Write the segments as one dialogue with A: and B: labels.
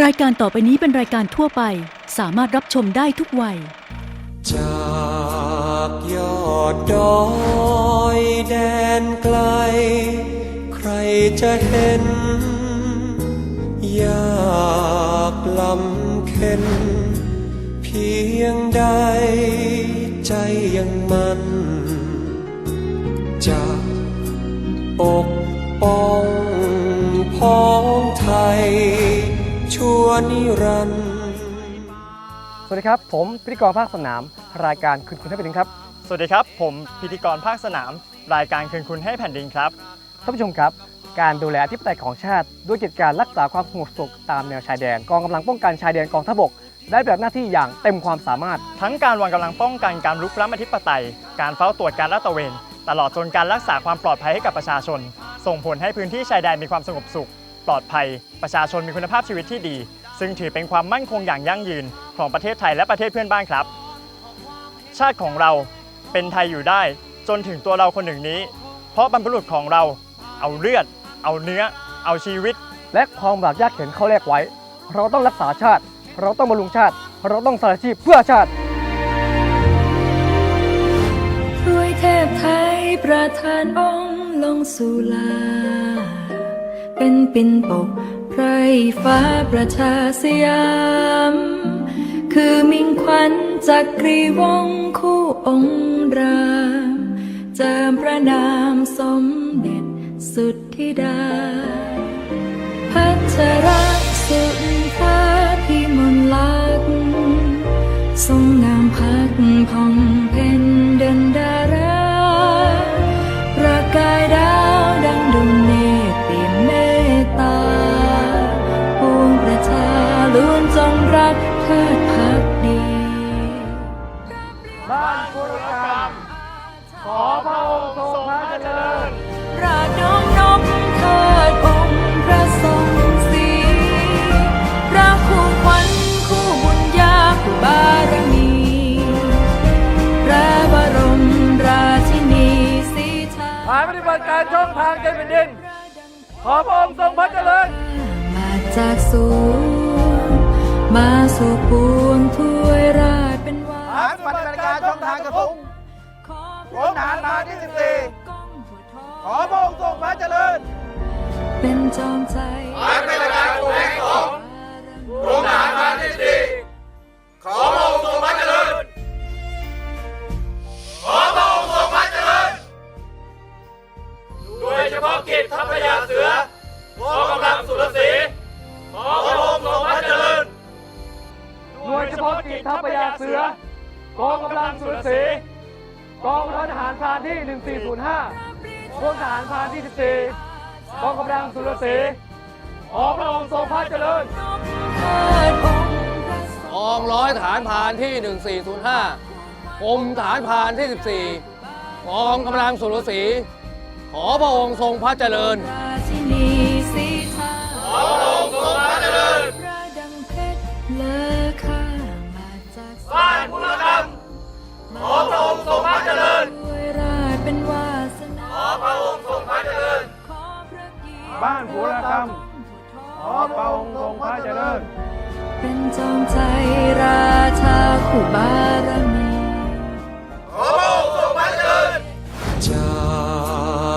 A: รายการต่อไปนี้เป็นรายการทั่วไป สามารถรับชมได้ทุกวัย
B: จากยอดดอยแดนไกล ใครจะเห็นอยากลำเค็น เพียงใดใจยังมันจะปกป้องพ้องไทย ชั่วนิรันดร์
C: สวัสดีครับ ผมพิธีกรภาคสนาม รายการคืนคุณให้แผ่นดินครับ
D: สวัสดีครับ ผมพิธีกรภาคสนาม รายการคืนคุณให้แผ่นดินครับ
C: ท่านผู้ชมครับ การดูแลอธิปไตยของชาติ ด้วยกิจการรักษาความสงบสุขตามแนวชายแดนกองกำลังป้องกันชายแดนกองทัพบก ได้ปฏิบัติหน้าที่อย่างเต็มความสามารถ
D: ทั้งการวางกำลังป้องกันการลุกล้ำอธิปไตย การเฝ้าตรวจการลาดตระเวน ตลอดจนการรักษาความปลอดภัยให้กับประชาชน ส่งผลให้พื้นที่ชายแดนมีความสงบสุข ปลอดภัย ประชาชนมีคุณภาพชีวิตที่ดี ซึ่งถือเป็นความมั่นคงอย่างยั่งยืนของประเทศไทยและประเทศเพื่อนบ้านครับ ชาติของเราเป็นไทยอยู่ได้จนถึงตัวเราคนหนึ่งนี้ เพราะบรรพบุรุษของเราเอาเลือด เอาเนื้อ เอาชีวิต
C: และความบากยากเข็นเขาแลกไว้ เราต้องรักษาชาติ เราต้องบำรุงชาติ เราต้องสละชีพเพื่อชาติ
E: ด้วยเทพไทยประทานองค์ลงสู่ลา เป็นปินปกไพรฟ้าประชาสยาม คือมิ่งขวัญจักรีวงคู่องค์รามเจิมพระนามสมเด็จสุดธิดา พัชรสุนทาพิมลลักษณ์ทรงงามพักผ่อง ล้วนจงรักเทิดพักดี
C: บ้านกุรกรรมขอพระองค์ทรงพระเจริญ
E: ราดนมนบเทิดองค์พระทรงศรีพระคู่ขวัญคู่บุญญาคู่บารมีพระบรมราชินีสีชา
C: ผ่านปฏิบัติการช่องทางใจแผ่นดินขอพระองค์ทรงพระเจริญ
E: มาจากสูง มาสู่ปวงถ้วยราชเป็นวา
C: ฐานปฏิบัติการช่องทางกระทุ้ง
E: ขอก
C: รมทหารมาที่14ขอพระองค์ทรงพระเจริญ
E: เป็นจอมใจ
C: ฐานปฏิบัติการกรมแห่งสองกรมทหารมาที่สี่ขอพระองค์ทรงพระเจริญขอพระองค์ทรงพระเจริญโดยเฉพาะกิจทัพพยาเสือกองกำลังสุรศรีขอพระองค์ทรงพระเจริญหน่ว ยเฉพาะกิจทัพพยาเสือกองกำลังสุรศรีกองร้อยทหารพรานที่ 1405กรมทหารพรานที่ 14 กองกำลังสุรศรีขอพระองค์ทรงพระเจริญ
F: กองร้อยฐานพรานที่ 1405กรมฐานพรานที่ 14 กองกำลังสุรศรีขอพระองค์ทรงพระเจริญ
E: ขอ รกรรม ขอพระองค์ทรงพระเจริญ เป็นจอ
C: ม
E: ใจราชาคู่บารมี
B: จา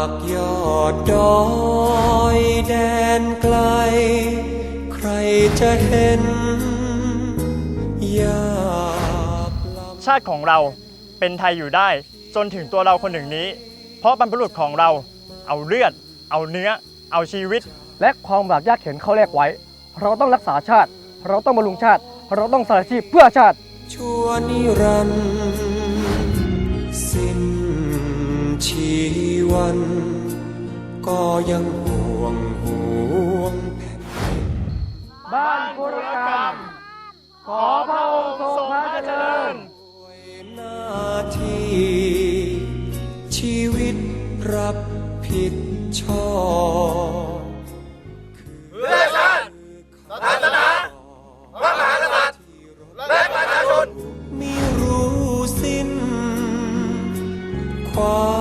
B: กยอดดอยแดนไกล ใครจะเห็นอยากลำ
D: ชาติของเราเป็นไทยอยู่ได้ จนถึงตัวเราคนหนึ่งนี้ เพราะบรรพบุรุษของเราเอาเลือด เอาเนื้อ เอาชีวิต
C: และความบากยากเข็นเขาแลกไว้ เราต้องรักษาชาติ เราต้องบำรุงชาติ เราต้องสละชีพเพื่อชาติ
B: ชั่วนิรันดร์สิ้นชีวัน ก็ยังห่วงห่วงแผ่นดิน
C: บ้านกุรกรรม ขอพระองค์ทรงพระเจริญ
B: ด้วยหน้าที่ชีวิตรับผิดชอบ far